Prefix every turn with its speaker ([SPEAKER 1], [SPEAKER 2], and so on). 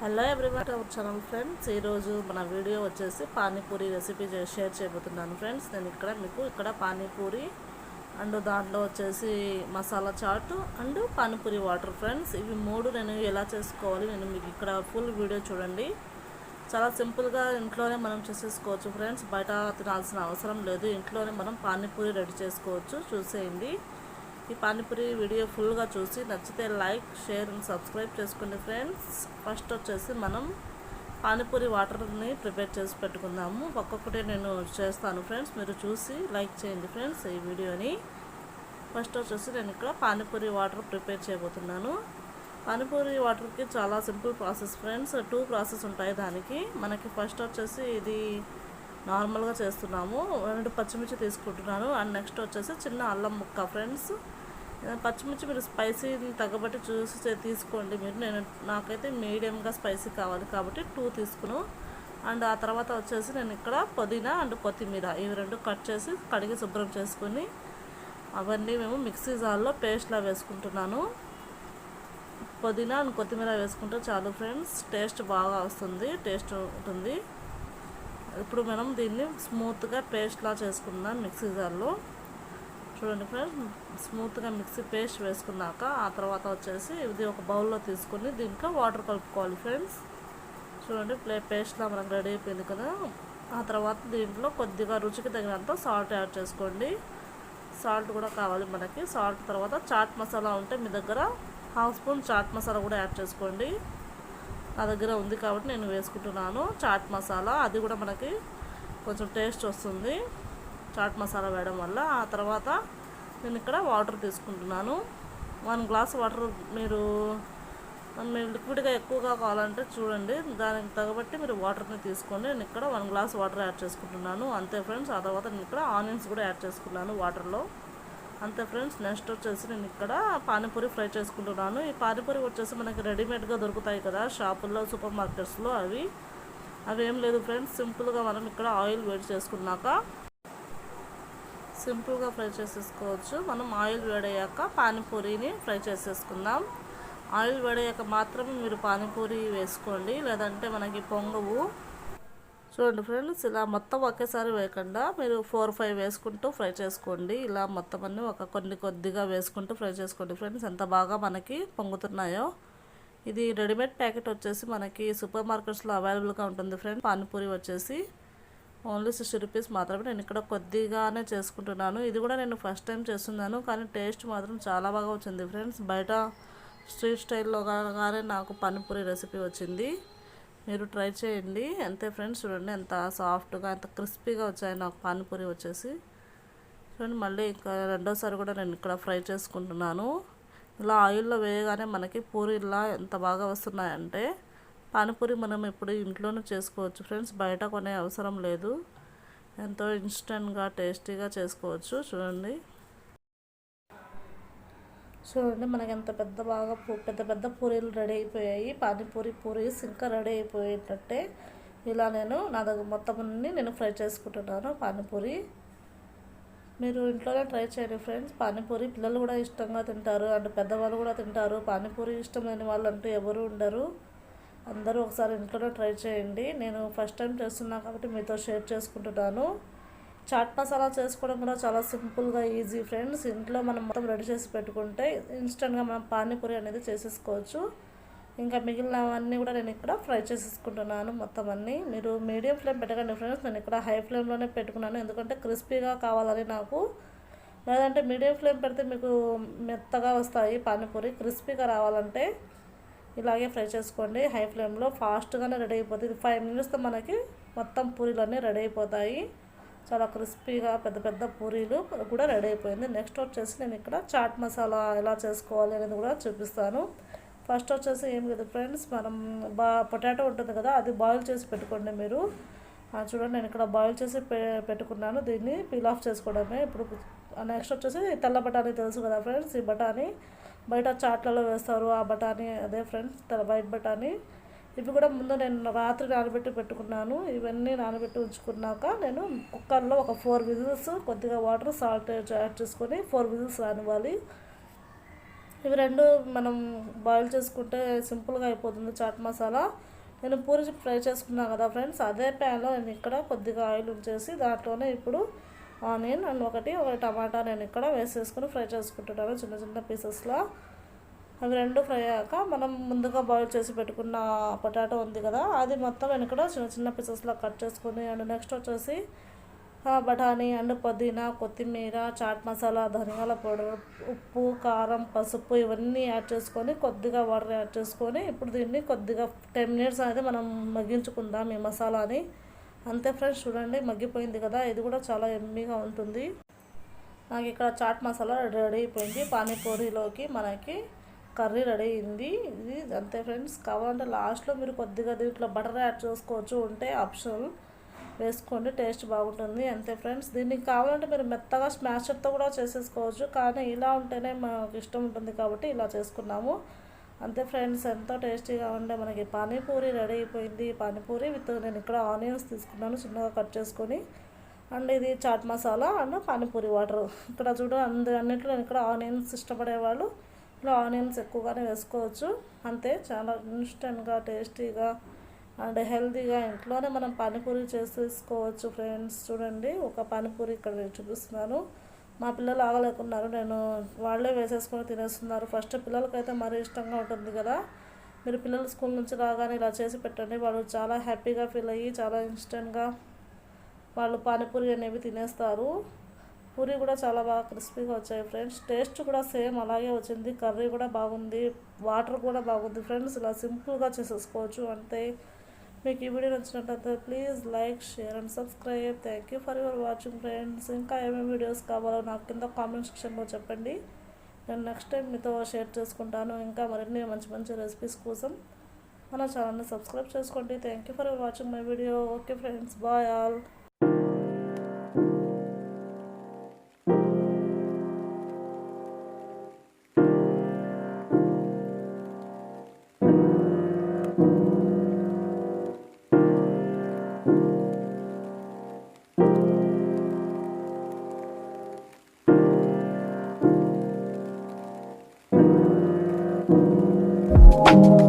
[SPEAKER 1] Hello everyone our channel friends? ఈరోజు మన video వచ్చేసి పానీపూరి రెసిపీ షేర్ చేయబోతున్నాను ఫ్రెండ్స్. నేను ఇక్కడ మీకు ఇక్కడ పానీపూరి అండ్ దాంట్లో వచ్చేసి masala chaat and panipuri water friends. ఇవి మూడు నేను ఎలా చేసుకోవాలి నేను మీకు ఇక్కడ ఫుల్ వీడియో చూడండి. చాలా సింపుల్గా ఇంట్లోనే మనం చేసేసుకోవచ్చు ఫ్రెండ్స్. బయట తినాల్సిన అవసరం లేదు. ఇంట్లోనే మనం పానీపూరి రెడీ చేసుకోవచ్చు. చూసేయండి. ఈ పానీపూరి వీడియో ఫుల్గా చూసి నచ్చితే లైక్ షేర్ అండ్ సబ్స్క్రైబ్ చేసుకోండి ఫ్రెండ్స్. ఫస్ట్ వచ్చేసి మనం పానీపూరి వాటర్ని ప్రిపేర్ చేసి పెట్టుకుందాము. ఒక్కొక్కటి నేను చేస్తాను ఫ్రెండ్స్. మీరు చూసి లైక్ చేయండి ఫ్రెండ్స్ ఈ వీడియోని. ఫస్ట్ వచ్చేసి నేను ఇక్కడ పానీపూరి వాటర్ ప్రిపేర్ చేయబోతున్నాను. పానీపూరి వాటర్కి చాలా simple process friends. Two process ఉంటాయి దానికి. మనకి ఫస్ట్ వచ్చేసి ఇది నార్మల్గా చేస్తున్నాము. రెండు పచ్చిమిర్చి తీసుకుంటున్నాను. అండ్ నెక్స్ట్ వచ్చేసి చిన్న అల్లం ముక్క ఫ్రెండ్స్. పచ్చిమిర్చి మీరు స్పైసీ తగ్గబట్టి చూసి తీసుకోండి. మీరు నేను నాకైతే మీడియంగా స్పైసీ కావాలి కాబట్టి టూ తీసుకును అండ్ ఆ తర్వాత వచ్చేసి నేను ఇక్కడ పుదీనా అండ్ కొత్తిమీర ఇవి రెండు కట్ చేసి కడిగి శుభ్రం చేసుకుని అవన్నీ మేము మిక్సీ జార్లో పేస్ట్లా వేసుకుంటున్నాను. పుదీనా అండ్ కొత్తిమీర వేసుకుంటే చాలు ఫ్రెండ్స్ టేస్ట్ బాగా వస్తుంది టేస్ట్ ఉంటుంది. ఇప్పుడు మనం దీన్ని స్మూత్గా పేస్ట్లా చేసుకుందాం మిక్సీ జార్లో. చూడండి ఫ్రెండ్స్ స్మూత్గా మిక్సీ పేస్ట్ వేసుకున్నాక ఆ తర్వాత వచ్చేసి ఇది ఒక బౌల్లో తీసుకొని దీంట్లో వాటర్ కలుపుకోవాలి ఫ్రెండ్స్ చూడండి ప్లే పేస్ట్లా మనకు రెడీ అయిపోయింది కదా. ఆ తర్వాత దీంట్లో కొద్దిగా రుచికి తగినంత సాల్ట్ యాడ్ చేసుకోండి. సాల్ట్ కూడా కావాలి మనకి. సాల్ట్ తర్వాత చాట్ మసాలా ఉంటే మీ దగ్గర హాఫ్ స్పూన్ చాట్ మసాలా కూడా యాడ్ చేసుకోండి. నా దగ్గర ఉంది కాబట్టి నేను వేసుకుంటున్నాను. చాట్ మసాలా అది కూడా మనకి కొంచెం టేస్ట్ వస్తుంది. చాట్ మసాలా వేయడం వల్ల ఆ తర్వాత నేను ఇక్కడ వాటర్ తీసుకుంటున్నాను. వన్ గ్లాస్ వాటర్ మీరు మీరు లిక్విడ్గా ఎక్కువగా కావాలంటే చూడండి. దానికి తగబట్టి మీరు వాటర్ని తీసుకోండి. నేను ఇక్కడ వన్ గ్లాస్ వాటర్ యాడ్ చేసుకుంటున్నాను. అంతే ఫ్రెండ్స్ ఆ తర్వాత నేను ఇక్కడ ఆనియన్స్ కూడా యాడ్ చేసుకున్నాను వాటర్లో. అంతే ఫ్రెండ్స్ నెక్స్ట్ వచ్చేసి నేను ఇక్కడ పానీపూరి ఫ్రై చేసుకుంటున్నాను. ఈ పానీపూరి వచ్చేసి మనకి రెడీమేడ్గా దొరుకుతాయి కదా షాపుల్లో సూపర్ మార్కెట్స్లో అవి. అవి ఏం లేదు ఫ్రెండ్స్ సింపుల్గా మనం ఇక్కడ ఆయిల్ వేడి చేసుకున్నాక సింపుల్గా ఫ్రై చేసేసుకోవచ్చు. మనం ఆయిల్ వేడయ్యాక పానీపూరిని ఫ్రై చేసేసుకుందాం. ఆయిల్ వేడయ్యాక మాత్రమే మీరు పానీపూరి వేసుకోండి. లేదంటే మనకి పొంగవు. చూడండి ఫ్రెండ్స్ ఇలా మొత్తం ఒకేసారి వేయకుండా మీరు ఫోర్ ఫైవ్ వేసుకుంటూ ఫ్రై చేసుకోండి. ఇలా మొత్తం అన్ని ఒక కొన్ని కొద్దిగా వేసుకుంటూ ఫ్రై చేసుకోండి ఫ్రెండ్స్. ఎంత బాగా మనకి పొంగుతున్నాయో. ఇది రెడీమేడ్ ప్యాకెట్ వచ్చేసి మనకి సూపర్ మార్కెట్స్లో అవైలబుల్గా ఉంటుంది ఫ్రెండ్ పానీపూరి వచ్చేసి ఓన్లీ సిక్స్టీ రూపీస్ మాత్రమే. నేను ఇక్కడ కొద్దిగానే చేసుకుంటున్నాను. ఇది కూడా నేను ఫస్ట్ టైం చేస్తున్నాను. కానీ టేస్ట్ మాత్రం చాలా బాగా వచ్చింది ఫ్రెండ్స్. బయట స్ట్రీట్ స్టైల్లో కానీ నాకు పానీపూరి రెసిపీ వచ్చింది. మీరు ట్రై చేయండి. అంతే ఫ్రెండ్స్. చూడండి ఎంత సాఫ్ట్గా ఎంత క్రిస్పీగా వచ్చాయి నాకు పానీపూరి వచ్చేసి. చూడండి మళ్ళీ ఇంకా రెండోసారి కూడా నేను ఇక్కడ ఫ్రై చేసుకుంటున్నాను. ఇలా ఆయిల్లో వేయగానే మనకి పూరీలా ఎంత బాగా వస్తున్నాయంటే పానీపూరి మనం ఇప్పుడు ఇంట్లోనే చేసుకోవచ్చు ఫ్రెండ్స్. బయట కొనే అవసరం లేదు. ఎంతో ఇన్స్టెంట్గా టేస్టీగా చేసుకోవచ్చు. చూడండి. చూడండి మనకి ఎంత పెద్ద బాగా పూ- పెద్ద పెద్ద పూరీలు రెడీ అయిపోయాయి. పానీపూరి పూరీస్ ఇంకా రెడీ అయిపోయేటట్టే ఇలా నేను నా దగ్గర మొత్తం అన్ని నేను ఫ్రై చేసుకుంటున్నాను పానీపూరి. మీరు ఇంట్లోనే ట్రై చేయండి ఫ్రెండ్స్. పానీపూరి పిల్లలు కూడా ఇష్టంగా తింటారు. అండ్ పెద్దవాళ్ళు కూడా తింటారు. పానీపూరి ఇష్టం లేని వాళ్ళు అంటూ ఎవరు ఉండరు. అందరూ ఒకసారి ఇంట్లోనే ట్రై చేయండి. నేను ఫస్ట్ టైం చేస్తున్నా కాబట్టి మీతో షేర్ చేసుకుంటున్నాను. చాట్ మసాలా చేసుకోవడం కూడా చాలా సింపుల్గా ఈజీ ఫ్రెండ్స్. ఇంట్లో మనం మొత్తం రెడీ చేసి పెట్టుకుంటే ఇన్స్టెంట్గా మనం పానీపూరి అనేది చేసేసుకోవచ్చు. ఇంకా మిగిలినవన్నీ కూడా నేను ఇక్కడ ఫ్రై చేసేసుకుంటున్నాను మొత్తం అన్నీ. మీరు మీడియం ఫ్లేమ్ పెట్టకండి ఫ్రెండ్స్. నేను ఇక్కడ హై ఫ్లేమ్లోనే పెట్టుకున్నాను. ఎందుకంటే క్రిస్పీగా కావాలని నాకు. లేదంటే మీడియం ఫ్లేమ్ పెడితే మీకు మెత్తగా వస్తాయి పానీపూరి. క్రిస్పీగా రావాలంటే ఇలాగే ఫ్రై చేసుకోండి. హై ఫ్లేమ్లో ఫాస్ట్గానే రెడీ అయిపోతుంది. ఫైవ్ మినిట్స్తో మనకి మొత్తం పూరీలన్నీ రెడీ అయిపోతాయి. చాలా క్రిస్పీగా పెద్ద పెద్ద పూరీలు కూడా రెడీ అయిపోయింది. నెక్స్ట్ వచ్చేసి నేను ఇక్కడ చాట్ మసాలా ఎలా చేసుకోవాలి అనేది కూడా చూపిస్తాను. ఫస్ట్ వచ్చేసి ఏం లేదు ఫ్రెండ్స్ మనం బా పొటాటో ఉంటుంది కదా అది బాయిల్ చేసి పెట్టుకోండి మీరు. చూడండి నేను ఇక్కడ బాయిల్ చేసి పె పెట్టుకున్నాను. దీన్ని పీల్ ఆఫ్ చేసుకోవడమే. ఇప్పుడు నెక్స్ట్ వచ్చేసి తెల్ల బఠానీ తెలుసు కదా ఫ్రెండ్స్ ఈ బఠానీ. బయట చాట్లలో వేస్తారు ఆ బఠానీ అదే ఫ్రెండ్స్ తెల్ల వైట్ బఠానీ. ఇవి కూడా ముందు నేను రాత్రి నానబెట్టి పెట్టుకున్నాను. ఇవన్నీ నానబెట్టి ఉంచుకున్నాక నేను కుక్కర్లో ఒక ఫోర్ విజిల్స్ కొద్దిగా వాటర్ సాల్ట్ యాడ్ చేసుకొని ఫోర్ విజిల్స్ రానివ్వాలి. ఇవి రెండు మనం బాయిల్ చేసుకుంటే సింపుల్గా అయిపోతుంది చాట్ మసాలా. నేను పూరి ఫ్రై చేసుకున్నాను కదా ఫ్రెండ్స్ అదే ప్యాన్లో నేను ఇక్కడ కొద్దిగా ఆయిల్ ఉంచేసి దాంట్లోనే ఇప్పుడు ఆనియన్ అండ్ ఒకటి ఒక టమాటా నేను ఇక్కడ వేసేసుకుని ఫ్రై చేసుకుంటున్నాను చిన్న చిన్న పీసెస్లో. అవి రెండు ఫ్రై అయ్యాక మనం ముందుగా బాయిల్ చేసి పెట్టుకున్న పొటాటో ఉంది కదా అది మొత్తం నేను ఇక్కడ చిన్న చిన్న పీసెస్లో కట్ చేసుకుని అండ్ నెక్స్ట్ వచ్చేసి బఠానీ అండ్ పుదీనా కొత్తిమీర చాట్ మసాలా ధనియాల పౌడర్ ఉప్పు కారం పసుపు ఇవన్నీ యాడ్ చేసుకొని కొద్దిగా వాటర్ యాడ్ చేసుకొని ఇప్పుడు దీన్ని కొద్దిగా టెన్ మినిట్స్ అనేది మనం మగ్గించుకుందాం ఈ మసాలాని. అంతే ఫ్రెండ్స్ చూడండి మగ్గిపోయింది కదా ఇది కూడా చాలా ఎమ్మీగా ఉంటుంది. నాకు ఇక్కడ చాట్ మసాలా రెడీ అయిపోయింది. పానీపూరిలోకి మనకి కర్రీ రెడీ అయింది. ఇది అంతే ఫ్రెండ్స్. కావాలంటే లాస్ట్లో మీరు కొద్దిగా దీంట్లో బటర్ యాడ్ చేసుకోవచ్చు ఉంటే ఆప్షనల్ వేసుకోండి టేస్ట్ బాగుంటుంది. అంతే ఫ్రెండ్స్. దీనికి కావాలంటే మీరు మెత్తగా స్మాషర్తో కూడా చేసేసుకోవచ్చు కానీ ఇలా ఉంటేనే మాకు ఇష్టం ఉంటుంది కాబట్టి ఇలా చేసుకున్నాము. అంతే ఫ్రెండ్స్ ఎంతో టేస్టీగా ఉండే మనకి పానీపూరి రెడీ అయిపోయింది. పానీపూరి విత్ నేను ఇక్కడ ఆనియన్స్ తీసుకున్నాను చిన్నగా కట్ చేసుకొని. అండ్ ఇది చాట్ మసాలా అండ్ పానీపూరి వాటర్. ఇక్కడ చూడ అందు అన్నింటిలో నేను ఇక్కడ ఆనియన్స్ ఇష్టపడేవాళ్ళు ఇలా ఆనియన్స్ ఎక్కువగానే వేసుకోవచ్చు. అంతే చాలా ఇన్స్టెంట్గా టేస్టీగా అండ్ హెల్తీగా ఇంట్లోనే మనం పానీపూరి చేసేసుకోవచ్చు ఫ్రెండ్స్. చూడండి ఒక పానీపూరి ఇక్కడ నేను చూపిస్తున్నాను. మా పిల్లలు ఆగలేకున్నారు. నేను వాళ్ళే వేసేసుకొని తినేస్తున్నారు. ఫస్ట్ పిల్లలకైతే మరీ ఇష్టంగా ఉంటుంది కదా. మీరు పిల్లలు స్కూల్ నుంచి రాగానే ఇలా చేసి పెట్టండి. వాళ్ళు చాలా హ్యాపీగా ఫీల్ అయ్యి చాలా ఇన్స్టెంట్గా వాళ్ళు పానీపూరి అనేవి తినేస్తారు. పూరి కూడా చాలా బాగా క్రిస్పీగా వచ్చాయి ఫ్రెండ్స్. టేస్ట్ కూడా సేమ్ అలాగే వచ్చింది. కర్రీ కూడా బాగుంది. వాటర్ కూడా బాగుంది ఫ్రెండ్స్. ఇలా సింపుల్గా చేసేసుకోవచ్చు అంతే. మీకు ఈ వీడియో నచ్చినట్లయితే please like share and subscribe thank you for your watching friends ఇంకా ఏమేమి వీడియోస్ కావాలో నాకు కింద కామెంట్ సెక్షన్లో చెప్పండి. నేను నెక్స్ట్ టైం మీతో షేర్ చేసుకుంటాను. ఇంకా మరిన్ని మంచి మంచి రెసిపీస్ కోసం మన ఛానల్ని సబ్స్క్రైబ్ చేసుకోండి. Thank you for watching my video okay friends bye all thank you